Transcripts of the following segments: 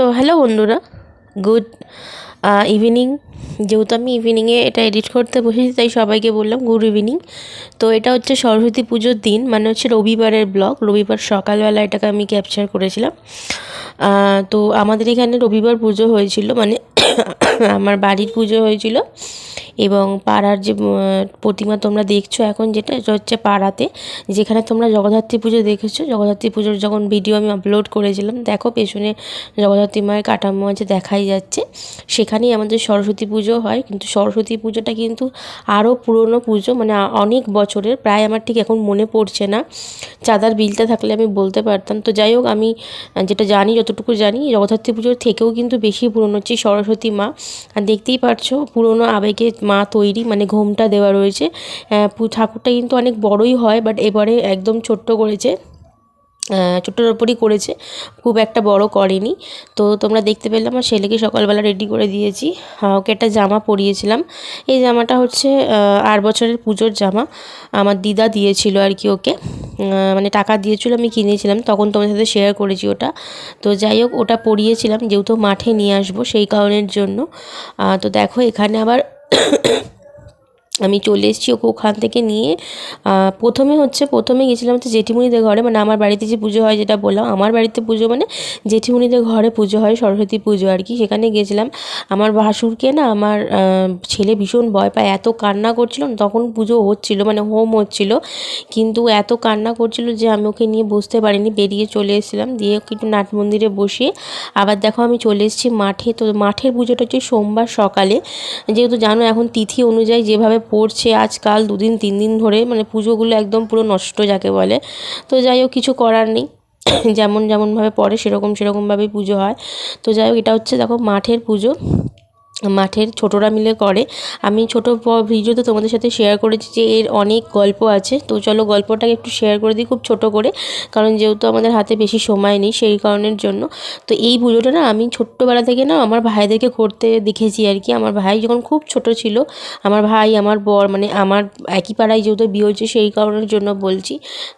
So hello বন্ধুরা good evening যেহেতু আমি ইভিনিংয়ে এটা এডিট করতে বসেছি, তাই সবাইকে বললাম গুড ইভিনিং তো এটা হচ্ছে সরস্বতী পুজোর দিন মানে হচ্ছে রবিবারের ব্লগ রবিবার সকালবেলা এটাকে আমি ক্যাপচার করেছিলাম। তো আমাদের এখানে রবিবার পুজো হয়েছিল মানে আমার বাড়ির পুজো হয়েছিল এবং পাড়ার যে প্রতিমা তোমরা দেখছ এখন যেটা হচ্ছে পাড়াতে। যেখানে তোমরা জগদ্ধাত্রী পুজো দেখেছ। জগদ্ধাত্রী পুজোর যখন ভিডিও আমি আপলোড করেছিলাম, দেখো পেছনে জগদ্ধাত্রী মায়ের কাঠামো আছে, দেখাই যাচ্ছে। সেখানেই আমাদের সরস্বতী পুজো হয়, কিন্তু সরস্বতী পুজোটা কিন্তু আরও পুরনো পুজো মানে অনেক বছরের, প্রায় আমার ঠিক এখন মনে পড়ছে না। চাঁদার বিলটা থাকলে আমি বলতে পারতাম। তো যাই হোক, আমি যেটা জানি, যতটুকু জানি, জগদ্ধাত্রী পুজোর থেকেও কিন্তু বেশি পুরনো হচ্ছে সরস্বতী মা। আর দেখতেই পারছ, পুরনো আবেগে মা তৈরি মানে ঘোমটা দেওয়া রয়েছে। ঠাকুরটা কিন্তু অনেক বড়ই হয় বাট এবারে একদম ছোট্ট করেছে। আহ, ছোট্টোর ওপরই করেছে। খুব একটা বড় করেনি। তো তোমরা দেখতে পেলে আমার ছেলেকে সকালবেলা রেডি করে দিয়েছি। ওকে একটা জামা পরিয়েছিলাম। এই জামাটা হচ্ছে আর বছরের পুজোর জামা। আমার দিদা দিয়েছিল আর কি ওকে। মানে টাকা দিয়েছিল আমি কিনেছিলাম। তখন তোমার সাথে শেয়ার করেছি ওটা। তো যাই হোক ওটা পরিয়েছিলাম। যেহেতু মাঠে নিয়ে আসব সেই কারণের জন্য। তো দেখো এখানে আবার আমি চলে এসেছি ওকে ওখান থেকে নিয়ে। প্রথমে হচ্ছে, প্রথমে গেছিলাম হচ্ছে জেঠিমুনিদের ঘরে মানে আমার বাড়িতে যে পুজো হয় যেটা বললাম, আমার বাড়িতে পুজো মানে জেঠিমুনিদের ঘরে পুজো হয়, সরস্বতী পুজো আর কি। সেখানে গেছিলাম। আমার ভাসুরকে না, আমার ছেলে ভীষণ ভয় পায়, এত কান্না করছিল তখন পুজো হচ্ছিল মানে হোম হচ্ছিল, কিন্তু এত কান্না করছিল যে আমি ওকে নিয়ে বসতে পারিনি, বেরিয়ে চলে এসেছিলাম, দিয়ে ওকে একটু নাট মন্দিরে বসিয়ে, আবার দেখো আমি চলে এসেছি মাঠে, তো মাঠের পুজোটা হচ্ছে সোমবার সকালে। যেহেতু জানো এখন তিথি অনুযায়ী যেভাবে পড়ছে আজকাল দুদিন তিন দিন ধরে মানে পুজোগুলো একদম পুরো নষ্ট যাকে বলে। তো যাই হোক, কিছু করার নেই। যেমন যেমনভাবে পড়ে, সেরকম সেরকমভাবেই পুজো হয়। তো যাই হোক, এটা হচ্ছে, দেখো, মাঠের পুজো। মাঠের ছোটরা মিলে করে। আমি ছোটো ভিডিওতে তোমাদের সাথে শেয়ার করেছি যে এর অনেক গল্প আছে। তো চলো গল্পটাকে একটু শেয়ার করে দিই খুব ছোট করে, কারণ যেহেতু আমাদের হাতে বেশি সময় নেই সেই কারণের জন্য। তো এই পুজোটা না আমি ছোট্টবেলা থেকে না আমার ভাইদেরকে করতে দেখেছি আর কি। আমার ভাই যখন খুব ছোট ছিল, আমার ভাই, আমার বর মানে আমার একই পাড়ায় যেহেতু বিয়ে হয়েছে সেই কারণের জন্য বলছি।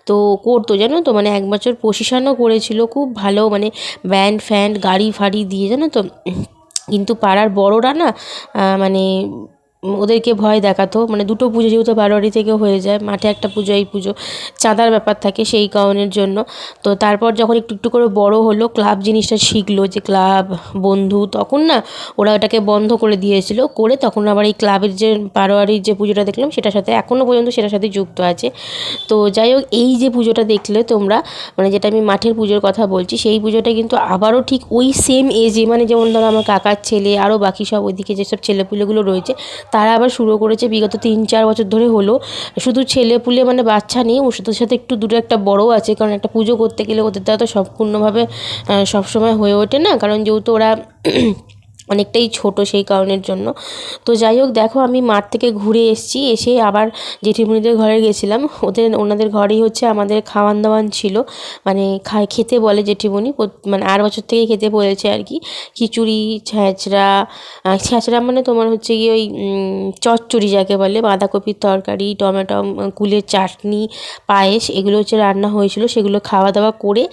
তো করতো জানো তো? মানে এক বছর প্রশিসানও করেছিল, খুব ভালো মানে ব্যান্ড ফ্যান্ড গাড়ি ফাড়ি দিয়ে, জানো তো? কিন্তু পাড়ার বড়রা না মানে ওদেরকে ভয় দেখাতো। মানে দুটো পুজো যেহেতু বারোয়ারি থেকে হয়ে যায়, মাঠে একটা পুজো, এই পুজো, চাঁদার ব্যাপার থাকে সেই কারণের জন্য। তো তারপর যখন একটু একটু করে বড় হলো, ক্লাব জিনিসটা শিখলো যে ক্লাব, বন্ধু, তখন না ওরা ওটাকে বন্ধ করে দিয়েছিল। করে তখন আবার এই ক্লাবের যে বারোয়ারির যে পুজোটা দেখলাম, সেটার সাথে এখনও পর্যন্ত সেটার সাথে যুক্ত আছে। তো যাই হোক, এই যে পুজোটা দেখলে তোমরা মানে যেটা আমি মাঠের পুজোর কথা বলছি, সেই পুজোটা কিন্তু আবারও ঠিক ওই সেম এজে মানে যেমন ধরো আমার কাকার ছেলে, আরও বাকি সব ওইদিকে যেসব ছেলেপুলেগুলো রয়েছে তারা আবার শুরু করেছে, বিগত তিন চার বছর ধরে হলো। শুধু ছেলে পুলে মানে বাচ্চা নেই, ওষুধের সাথে একটু দুটো একটা বড়ও আছে, কারণ একটা পুজো করতে গেলে ওদের তো সম্পূর্ণভাবে সবসময় হয়ে ওঠে না। কারণ যেহেতু ওরা অনেকটাই ছোট সেই কারণের জন্য। তো যাই হোক, দেখো আমি মাঠ থেকে ঘুরে এসেছি, এসে আবার জেঠিমুনিদের ঘরে গেছিলাম। ওদের, ওনাদের ঘরেই হচ্ছে আমাদের খাওয়ান দাওয়ান ছিল। মানে খায়, খেতে বলে জেঠিমুনি মানে আর বছর থেকে খেতে বলেছে আর কি। খিচুড়ি, ছ্যাঁচড়া ছ্যাঁচড়া মানে তোমার হচ্ছে গিয়ে ওই চচ্চড়ি যাকে বলে, বাঁধাকপির তরকারি, টমেটো, কুলের চাটনি, পায়েস, এগুলো হচ্ছে রান্না হয়েছিল, সেগুলো খাওয়া দাওয়া করে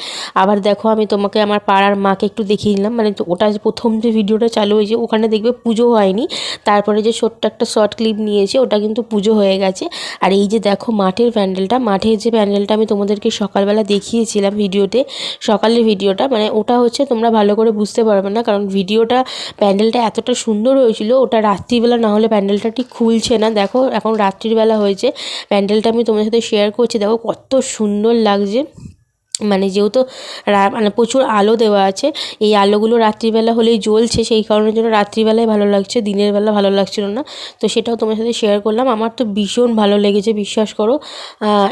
আবার দেখো আমি তোমাকে আমার পাড়ার মাকে একটু দেখিয়ে দিলাম। মানে ওটা প্রথম যে ভিডিওটা চালু হয়েছে, ওখানে দেখবে পুজো হয়নি। তারপরে যে ছোট্ট একটা শর্ট ক্লিপ নিয়েছে, ওটা কিন্তু পুজো হয়ে গেছে। আর এই যে দেখো মাঠের প্যান্ডেলটা, মাঠের যে প্যান্ডেলটা আমি তোমাদেরকে সকালবেলা দেখিয়েছিলাম ভিডিওতে, সকালের ভিডিওটা মানে ওটা হচ্ছে তোমরা ভালো করে বুঝতে পারবে না, কারণ ভিডিওটা, প্যান্ডেলটা এতটা সুন্দর হয়েছিল, ওটা রাত্রিবেলা না হলে প্যান্ডেলটা ঠিক খুলছে না। দেখো এখন রাত্রিবেলা হয়েছে, প্যান্ডেলটা আমি তোমাদের সাথে শেয়ার করছি, দেখো কত সুন্দর লাগছে। মানে যেহেতু মানে প্রচুর আলো দেওয়া আছে, এই আলোগুলো রাত্রিবেলা হলেই জ্বলছে, সেই কারণের জন্য রাত্রিবেলায় ভালো লাগছে, দিনের বেলা ভালো লাগছিল না। তো সেটাও তোমার সাথে শেয়ার করলাম। আমার তো ভীষণ ভালো লেগেছে, বিশ্বাস করো।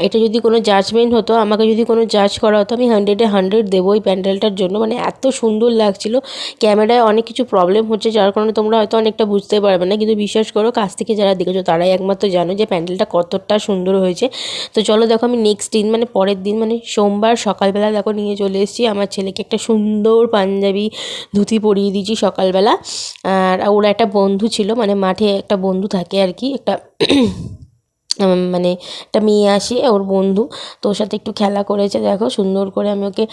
এটা যদি কোনো জাজমেন্ট হতো, আমাকে যদি কোনো জাজ করা হতো, আমি হান্ড্রেডে হান্ড্রেড দেবো ওই প্যান্ডেলটার জন্য। মানে এত সুন্দর লাগছিল। ক্যামেরায় অনেক কিছু প্রবলেম হচ্ছে, যার কারণে তোমরা হয়তো অনেকটা বুঝতে পারবে না। কিন্তু বিশ্বাস করো, কাছ থেকে যারা দেখেছ, তারাই একমাত্র জানো যে প্যান্ডেলটা কতটা সুন্দর হয়েছে। তো চলো দেখো আমি নেক্সট দিন মানে পরের দিন মানে সোমবার সকালবেলা দেখো নিয়ে চলে এসেছি। আমার ছেলেকে একটা সুন্দর পাঞ্জাবি ধুতি পরিয়ে দিয়েছি সকালবেলা। আর ওরা একটা বন্ধু ছিল মানে মাঠে একটা বন্ধু থাকে আর কি, একটা মানে একটা মেয়ে আসে ওর বন্ধু। তো ওর সাথে একটু খেলা করেছে, দেখো সুন্দর করে আমি ওকে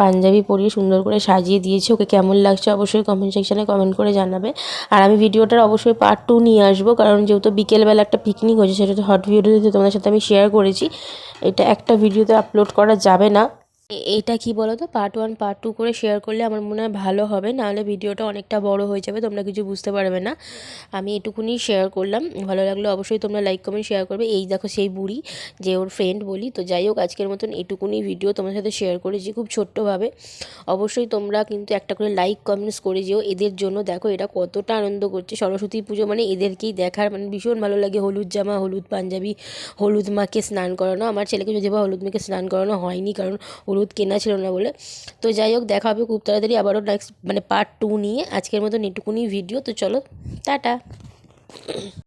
পাঞ্জাবি পরিয়ে সুন্দর করে সাজিয়ে দিয়েছি। ওকে কেমন লাগছে অবশ্যই কমেন্ট সেকশানে কমেন্ট করে জানাবে। আর আমি ভিডিওটার অবশ্যই পার্ট টু নিয়ে আসব, কারণ যেহেতু বিকেলবেলা একটা পিকনিক হয়েছে, সেটা তো হট ভিডিওতে তোমাদের সাথে আমি শেয়ার করেছি, এটা একটা ভিডিওতে আপলোড করা যাবে না। এটা কি বলো তো পার্ট ওয়ান পার্ট টু করে শেয়ার করলে আমার মনে হয় ভালো হবে, নাহলে ভিডিওটা অনেকটা বড় হয়ে যাবে, তোমরা কিছু বুঝতে পারবে না। আমি এটুকুনি শেয়ার করলাম, ভালো লাগলে অবশ্যই তোমরা লাইক কমেন্ট শেয়ার করবে। এই দেখো সেই বুড়ি, যে ওর ফ্রেন্ড বলি, তো যাই হোক, আজকের মতন এটুকুনি ভিডিও তোমার সাথে শেয়ার করেছি খুব ছোট্টভাবে। অবশ্যই তোমরা কিন্তু একটা করে লাইক কমেন্টস করে যেও, এদের জন্য দেখো এটা কতটা আনন্দ করছে। সরস্বতী পুজো মানে এদেরকেই দেখার মানে ভীষণ ভালো লাগে, হলুদ জামা, হলুদ পাঞ্জাবি, হলুদ মাকে স্নান করানো। আমার ছেলেকে যদি বা হলুদ মাকে স্নান করানো হয়নি, কারণ হলুদ কেনা ছিল না বলে। তো যাই হোক, দেখা হবে খুব তাড়াতাড়ি আবারও নেক্সট মানে পার্ট টু নিয়ে। আজকের মতন এটুকুনি ভিডিও তো চলো, টাটা।